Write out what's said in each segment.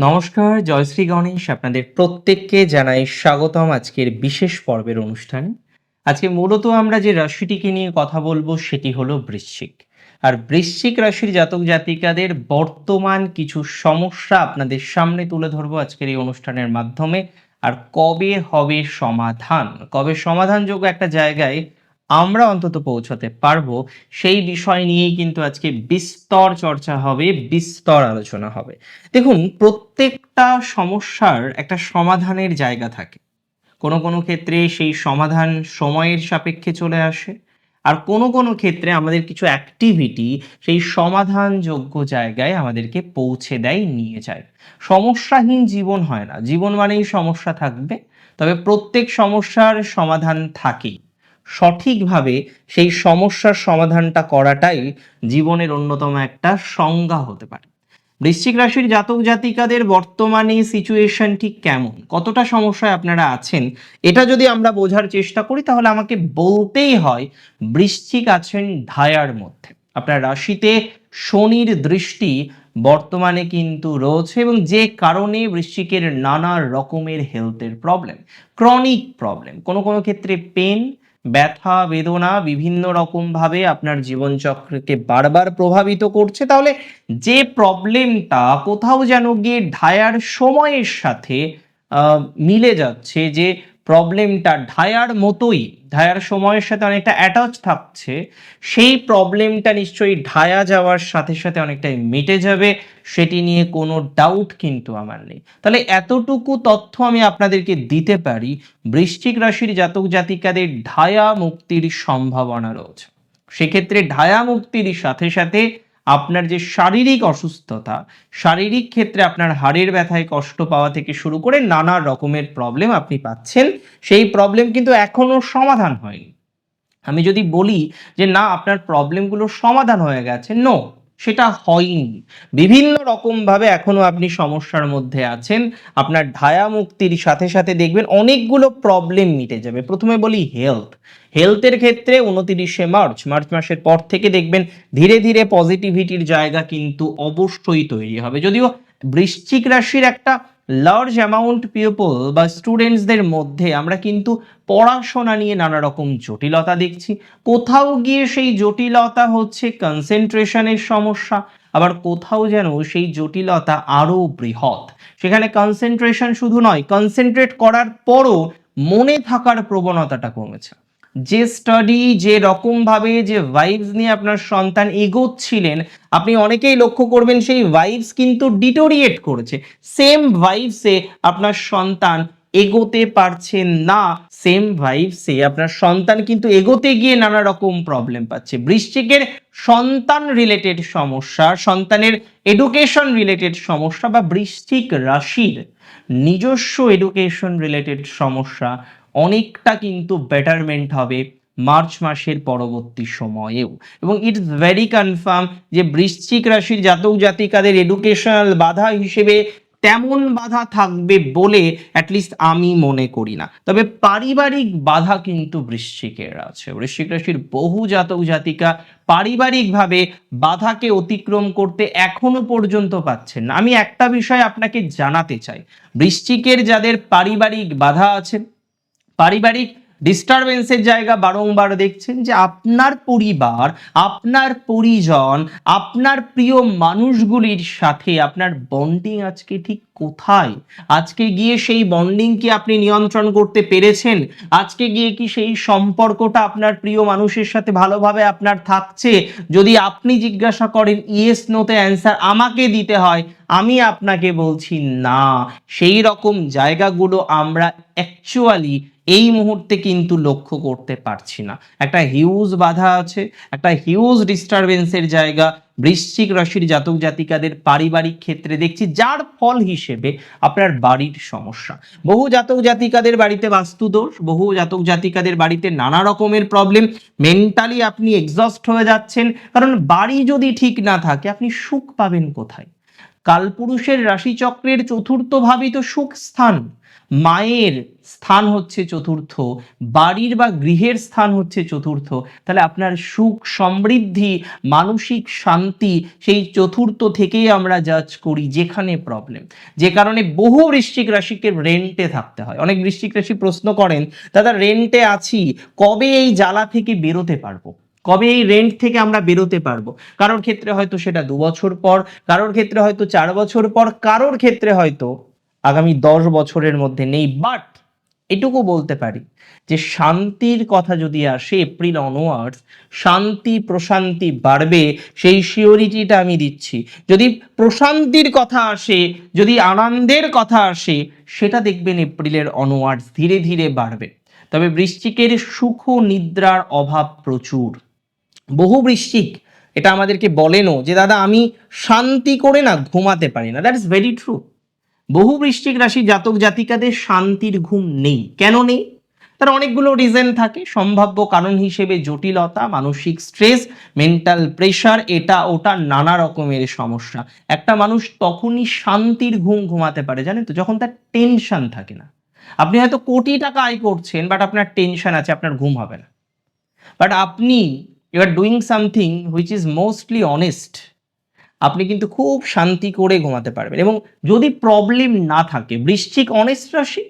নমস্কার জয়শ্রী গণেশ আপনাদের প্রত্যেককে জানাই স্বাগতম আজকের বিশেষ পর্বের অনুষ্ঠানে। আজকে মূলত আমরা যে রাশিটিকে নিয়ে কথা বলব সেটি হলো বৃশ্চিক। আর বৃশ্চিক রাশির জাতক জাতিকাদের বর্তমান কিছু সমস্যা আপনাদের সামনে তুলে ধরবো আজকের এই অনুষ্ঠানের মাধ্যমে। আর কবে হবে সমাধান? কবে সমাধানযোগ্য একটা জায়গায় আমরা অন্তত পৌঁছাতে পারব। সেই বিষয় নিয়েই কিন্তু আজকে বিস্তর চর্চা হবে, বিস্তর আলোচনা হবে। দেখুন, প্রত্যেকটা সমস্যার একটা সমাধানের জায়গা থাকে। কোনো কোনো ক্ষেত্রে সেই সমাধান সময়ের সাপেক্ষে চলে আসে আর কোনো কোনো ক্ষেত্রে আমাদের কিছু অ্যাক্টিভিটি সেই সমাধানযোগ্য জায়গায় আমাদেরকে পৌঁছে দেয়, নিয়ে যায়। সমস্যাহীন জীবন হয় না। জীবন মানেই সমস্যা থাকবে, তবে প্রত্যেক সমস্যার সমাধান থাকেই। সঠিকভাবে সেই সমস্যার সমাধানটা করাটাই জীবনের অন্যতম একটা সংজ্ঞা হতে পারে। বৃশ্চিক রাশির জাতক জাতিকাদের বর্তমানে সিচুয়েশন ঠিক কেমন? কতটা সমস্যায় আপনারা আছেন? এটা যদি আমরা বোঝার চেষ্টা করি, তাহলে আমাকে বলতেই হয়, বৃশ্চিক আছেন ধায়ার মধ্যে। আপনার রাশিতে শনির দৃষ্টি বর্তমানে কিন্তু রয়েছে এবং যে কারণে বৃশ্চিকের নানা রকমের হেলথের প্রবলেম ক্রনিক প্রবলেম কোনো কোনো ক্ষেত্রে পেন ব্যথা, বেদনা বিভিন্ন রকমভাবে আপনার জীবনচক্রকে বারবার প্রভাবিত করছে। তাহলে যে প্রবলেমটা কোথাও যেন গিয়ে ঢায়ার সময়ের সাথে মিলে যাচ্ছে যে প্রবলেমটা ঢায়ার মতোই, ঢায়ার সময়ের সাথে অনেকটা অ্যাটাচ থাকছে, সেই প্রবলেমটা নিশ্চয়ই ঢায়া যাওয়ার সাথে সাথে অনেকটাই মিটে যাবে, সেটি নিয়ে কোনো ডাউট কিন্তু আমার নেই। তাহলে এতটুকু তথ্য আমি আপনাদেরকে দিতে পারি, বৃশ্চিক রাশির জাতক জাতিকাদের ঢায়া মুক্তির সম্ভাবনা রয়েছে। সেক্ষেত্রে ঢায়া মুক্তির সাথে সাথে আপনার যে শারীরিক অসুস্থতা, শারীরিক ক্ষেত্রে আপনার হাড়ের ব্যথায় কষ্ট পাওয়া থেকে শুরু করে নানা রকমের প্রবলেম আপনি পাচ্ছেন। সেই প্রবলেম কিন্তু এখনও সমাধান হয়নি। আমি যদি বলি যে, না, আপনার প্রবলেমগুলো সমাধান হয়ে গেছে নো সেটা হয়নি। বিভিন্ন রকমভাবে এখনও আপনি সমস্যার মধ্যে আছেন। আপনার ঢায়া মুক্তির সাথে সাথে দেখবেন অনেকগুলো প্রবলেম মিটে যাবে। প্রথমে বলি হেলথ হেলথের ক্ষেত্রে উনতিরিশে মার্চ মার্চ মাসের পর থেকে দেখবেন ধীরে ধীরে পজিটিভিটির জায়গা কিন্তু অবশ্যই তৈরি হবে। যদিও বৃশ্চিক রাশির একটা লার্জ অ্যামাউন্ট পিপল বা স্টুডেন্টসদের মধ্যে আমরা কিন্তু পড়াশোনা নিয়ে নানা রকম জটিলতা দেখছি। কোথাও গিয়ে সেই জটিলতা হচ্ছে কনসেন্ট্রেশনের সমস্যা, আবার কোথাও যেন সেই জটিলতা আরও বৃহৎ। সেখানে কনসেন্ট্রেশন শুধু নয় কনসেন্ট্রেট করার পরও মনে থাকার প্রবণতাটা কমেছে। যে স্টাডি যে রকমভাবে যে ভাইবস নিয়ে আপনার সন্তান এগোচ্ছিলেন, আপনি অনেকেই লক্ষ্য করবেন সেই ভাইবস কিন্তু ডিটোরিয়েট করেছে। সেম ভাইবসে আপনার সন্তান এগোতে পারছেন না সেম ভাইবসে আপনার সন্তান কিন্তু এগোতে গিয়ে নানা রকম প্রবলেম পাচ্ছে। বৃশ্চিকের সন্তান রিলেটেড সমস্যা, সন্তানের এডুকেশন রিলেটেড সমস্যা বা বৃশ্চিক রাশির নিজস্ব এডুকেশন রিলেটেড সমস্যা অনেকটা কিন্তু বেটারমেন্ট হবে মার্চ মাসের পরবর্তী সময়েও। এবং ইটস ভেরি কনফার্ম যে বৃশ্চিক রাশির জাতক জাতিকাদের এডুকেশনাল বাধা হিসেবে তেমন বাধা থাকবে বলে অ্যাটলিস্ট আমি মনে করি না। তবে পারিবারিক বাধা কিন্তু বৃশ্চিকের আছে। বৃশ্চিক রাশির বহু জাতক জাতিকা পারিবারিকভাবে বাধাকে অতিক্রম করতে এখনও পর্যন্ত পাচ্ছেন না। আমি একটা বিষয় আপনাকে জানাতে চাই। বৃশ্চিকের যাদের পারিবারিক বাধা আছে পারিবারিক ডিস্টারবেন্সের জায়গা বারংবার দেখছেন যে আপনার পরিবার, আপনার পরিজন, আপনার প্রিয় মানুষগুলির সাথে আপনার বন্ডিং আজকে ঠিক কোথায়? আজকে গিয়ে সেই বন্ডিং কি আপনি নিয়ন্ত্রণ করতে পেরেছেন? আজকে গিয়ে কি সেই সম্পর্কটা আপনার প্রিয় মানুষের সাথে ভালোভাবে আপনার থাকছে? যদি আপনি জিজ্ঞাসা করেন ইয়েস নোতে অ্যান্সার আমাকে দিতে হয়। আমি আপনাকে বলছি, না। সেই রকম জায়গাগুলো আমরা অ্যাকচুয়ালি এই মুহূর্তে কিন্তু লক্ষ্য করতে পারছি না। একটা হিউজ বাধা আছে, একটা হিউজ ডিস্টারবেন্সের জায়গা, বৃশ্চিক রাশির জাতক জাতিকাদের পারিবারিক ক্ষেত্রে দেখছি, যার ফল হিসেবে আপনার বাড়ির সমস্যা। বহু জাতক জাতিকাদের বাড়িতে বাস্তুদোষ, বহু জাতক জাতিকাদের বাড়িতে নানা রকমের প্রবলেম মেন্টালি আপনি এক্সস্ট হয়ে যাচ্ছেন, কারণ বাড়ি যদি ঠিক না থাকে, আপনি সুখ পাবেন কোথায়? কালপুরুষের রাশিচক্রের চতুর্থ ভাবিত সুখ স্থান। মায়ের স্থান হচ্ছে চতুর্থ, বাড়ির বা গৃহের স্থান হচ্ছে চতুর্থ। তাহলে আপনার সুখ, সমৃদ্ধি, মানসিক শান্তি সেই চতুর্থ থেকেই আমরা জাজ করি যেখানে প্রবলেম যে কারণে বহু বৃশ্চিক রাশিকে রেন্টে থাকতে হয়। অনেক বৃশ্চিক রাশি প্রশ্ন করেন, দাদা রেন্টে আছি, কবে এই জ্বালা থেকে বেরোতে পারব? কবে এই রেন্ট থেকে আমরা বেরোতে পারব? কারোর ক্ষেত্রে হয়তো সেটা দু বছর পর, কারোর ক্ষেত্রে হয়তো চার বছর পর, কারোর ক্ষেত্রে হয়তো আগামী দশ বছরের মধ্যে নেই বাট এটুকু বলতে পারি যে শান্তির কথা যদি আসে এপ্রিল অনওয়ার্ডস শান্তি প্রশান্তি বাড়বে, সেই শিওরিটিটা আমি দিচ্ছি। যদি প্রশান্তির কথা আসে, যদি আনন্দের কথা আসে, সেটা দেখবেন এপ্রিলের অনওয়ার্ডস ধীরে ধীরে বাড়বে। তবে বৃশ্চিকের সুখ নিদ্রার অভাব প্রচুর। বহু বৃশ্চিক এটা আমাদেরকে বলেনও যে, দাদা, আমি শান্তি করে না ঘুমাতে পারি না। দ্যাট ইজ ভেরি ট্রু বহু বৃশ্চিক রাশি জাতক জাতিকাদের শান্তির ঘুম নেই। কেন নেই? তার অনেকগুলো রিজন থাকে। সম্ভাব্য কারণ হিসেবে জটিলতা, মানসিক স্ট্রেস মেন্টাল প্রেশার এটা ওটা নানা রকমের সমস্যা। একটা মানুষ তখনই শান্তির ঘুম ঘুমাতে পারে, জানেন তো? যখন তার টেনশন থাকে না। আপনি হয়তো কোটি টাকা আয় করছেন বাট আপনার টেনশন আছে, আপনার ঘুম হবে না। বাট আপনি you are doing something which is mostly honest আপনি কিন্তু খুব শান্তি করে ঘুমাতে পারবেন। এবং যদি প্রবলেম না থাকে, বৃশ্চিক অনেস্ট রাশি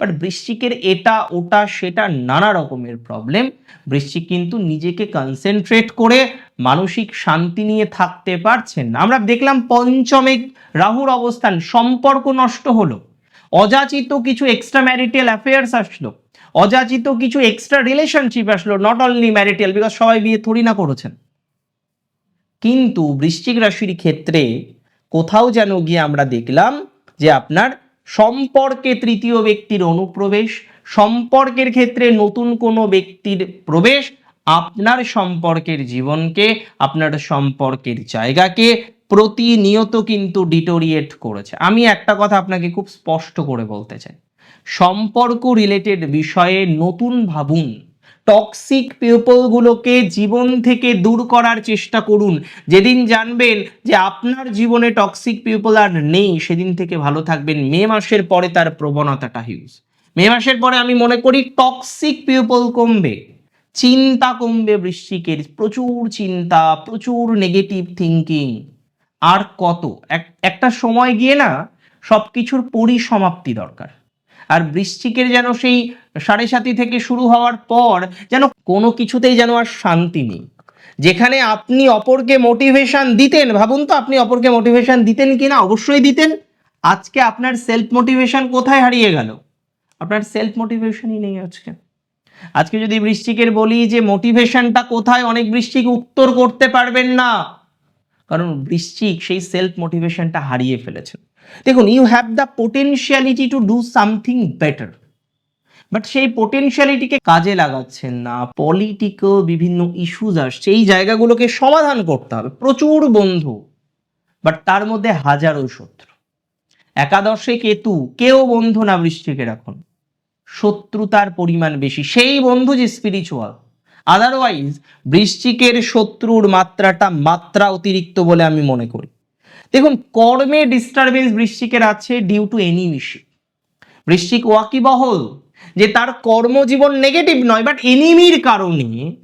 বাট বৃশ্চিকের এটা, ওটা, সেটা নানা রকমের প্রবলেম বৃশ্চিক কিন্তু নিজেকে কনসেন্ট্রেট করে মানসিক শান্তি নিয়ে থাকতে পারছেন না। আমরা দেখলাম পঞ্চমে রাহুর অবস্থান, সম্পর্ক নষ্ট হলো। অযাচিত কিছু এক্সট্রা ম্যারিটাল অ্যাফেয়ার্স আসলো। অযাচিত কিছু এক্সট্রা রিলেশনশিপ আসলো নট অনলি ম্যারিটাল বিকজ সবাই বিয়ে থরি না করেছেন। কিন্তু বৃশ্চিক রাশির ক্ষেত্রে কোথাও যেন গিয়ে আমরা দেখলাম যে আপনার সম্পর্কে তৃতীয় ব্যক্তির অনুপ্রবেশ, সম্পর্কের ক্ষেত্রে নতুন কোনো ব্যক্তির প্রবেশ, আপনার সম্পর্কের জীবনকে, আপনার সম্পর্কের জায়গাকে প্রতিনিয়ত কিন্তু ডিটোরিয়েট করেছে। আমি একটা কথা আপনাকে খুব স্পষ্ট করে বলতে চাই। সম্পর্ক রিলেটেড বিষয়ে নতুন ভাবুন। টক্সিক পিপলগুলোকে জীবন থেকে দূর করার চেষ্টা করুন। যেদিন জানবেন যে আপনার জীবনে টক্সিক পিপল আর নেই, সেদিন থেকে ভালো থাকবেন। মে মাসের পরে তার প্রবণতাটা হিউজ মে মাসের পরে আমি মনে করি টক্সিক পিপল কমবে, চিন্তা কমবে বৃশ্চিকের, প্রচুর চিন্তা, প্রচুর নেগেটিভ থিঙ্কিং আর কত? এক- একটা সময় গিয়ে না সব কিছুর পরিসমাপ্তি দরকার। আর বৃশ্চিকের যেন সেই সাড়ে সাতি থেকে শুরু হওয়ার পর যেন কোনো কিছুতেই যেন আর শান্তি নেই। যেখানে আপনি অপরকে মোটিভেশন দিতেন, ভাবুন তো আপনি অপরকে মোটিভেশন দিতেন কি না অবশ্যই দিতেন। আজকে আপনার সেলফ মোটিভেশন কোথায় হারিয়ে গেল? আপনার সেলফ মোটিভেশনই নেই আজকে। আজকে যদি বৃশ্চিকের বলি যে মোটিভেশনটা কোথায়, অনেক বৃশ্চিক উত্তর করতে পারবেন না। কারণ বৃশ্চিক সেই সেলফ মোটিভেশনটা হারিয়ে ফেলেছেন। দেখুন you have the potentiality to do something better but সেই পোটেনশিয়ালিটিকে কাজে লাগাচ্ছেন না। পলিটিক্যাল বিভিন্ন ইস্যুজ আসছে এই জায়গাগুলোকে সমাধান করতে হবে। প্রচুর বন্ধু বাট তার মধ্যে হাজারো শত্রু। একাদশে কেতু, কেউ বন্ধু না বৃশ্চিকের এখন শত্রুতার পরিমাণ বেশি। সেই বন্ধু যে স্পিরিচুয়াল আদারওয়াইজ বৃশ্চিকের শত্রুর মাত্রাটা মাত্রা অতিরিক্ত বলে আমি মনে করি। দেখুন, কর্মে ডিস্টারবেন্স বৃশ্চিকের আছে ডিউ টু এনিমিশি বৃশ্চিক ওয়াকিবহল যে তার কর্মজীবন নেগেটিভ নয় বাট এনিমির কারণে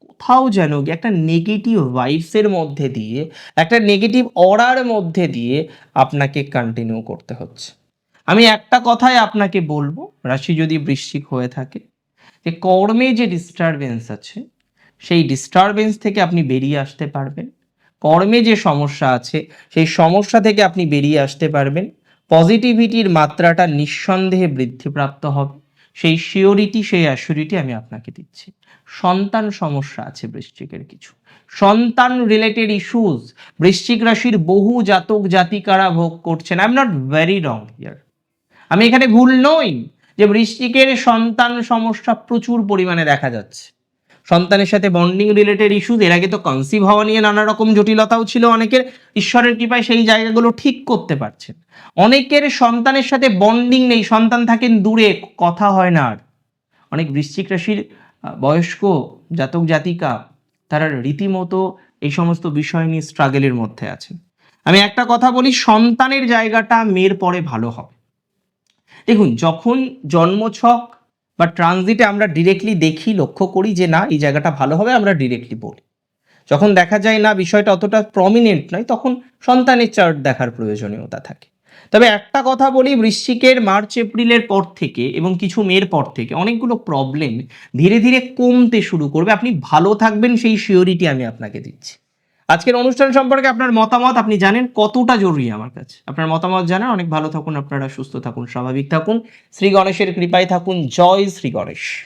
কোথাও যেন একটা নেগেটিভ ভাইবসের মধ্যে দিয়ে, একটা নেগেটিভ অরার মধ্যে দিয়ে আপনাকে কন্টিনিউ করতে হচ্ছে। আমি একটা কথাই আপনাকে বলব, রাশি যদি বৃশ্চিক হয়ে থাকে, যে কর্মে যে ডিস্টারবেন্স আছে, সেই ডিস্টারবেন্স থেকে আপনি বেরিয়ে আসতে পারবেন। কর্মে যে সমস্যা আছে, সেই সমস্যা থেকে আপনি বেরিয়ে আসতে পারবেন। পজিটিভিটির মাত্রাটা নিঃসন্দেহে বৃদ্ধিপ্রাপ্ত হবে। সেই শিওরিটি সেই অ্যাসিউরিটি আমি আপনাকে দিচ্ছি। সন্তান সমস্যা আছে বৃশ্চিকের কিছু। সন্তান রিলেটেড ইস্যুস বৃশ্চিক রাশির বহু জাতক জাতিকারা ভোগ করছেন। I am not very wrong here আমি এখানে ভুল নই যে বৃশ্চিকের সন্তান সমস্যা প্রচুর পরিমাণে দেখা যাচ্ছে। সন্তানের সাথে বন্ডিং রিলেটেড ইস্যুজ এর আগে তো কনসিভ হওয়া নিয়ে নানা রকম জটিলতাও ছিল অনেকের। ঈশ্বরের কৃপায় সেই জায়গাগুলো ঠিক করতে পারছেন। অনেকের সন্তানের সাথে বন্ডিং নেই, সন্তান থাকেন দূরে, কথা হয় না আর। অনেক বৃশ্চিক রাশির বয়স্ক জাতক, জাতিকা, তারা রীতিমতো এই সমস্ত বিষয় নিয়ে স্ট্রাগলের মধ্যে আছেন। আমি একটা কথা বলি, সন্তানের জায়গাটা মেয়ের পরে ভালো হবে। দেখুন, যখন জন্মছক বা ট্রানজিটে আমরা ডিরেক্টলি দেখি, লক্ষ্য করি যে না, এই জায়গাটা ভালো হবে, আমরা ডিরেক্টলি বলি। যখন দেখা যায় না, বিষয়টা অতটা প্রমিনেন্ট নয়, তখন সন্তানের চার্ট দেখার প্রয়োজনীয়তা থাকে। তবে একটা কথা বলি, বৃশ্চিকের মার্চ, এপ্রিলের পর থেকে এবং কিছু মেয়ের পর থেকে অনেকগুলো প্রবলেম ধীরে ধীরে কমতে শুরু করবে। আপনি ভালো থাকবেন, সেই শিওরিটি আমি আপনাকে দিচ্ছি। আজকের অনুষ্ঠান সম্পর্কে আপনার মতামত, আপনি জানেন কতটা জরুরি আমার কাছে। আপনার মতামত জানেন, অনেক ভালো থাকুন, আপনারা সুস্থ থাকুন, স্বাভাবিক থাকুন। শ্রী গণেশের কৃপায় থাকুন। জয় শ্রী গণেশ।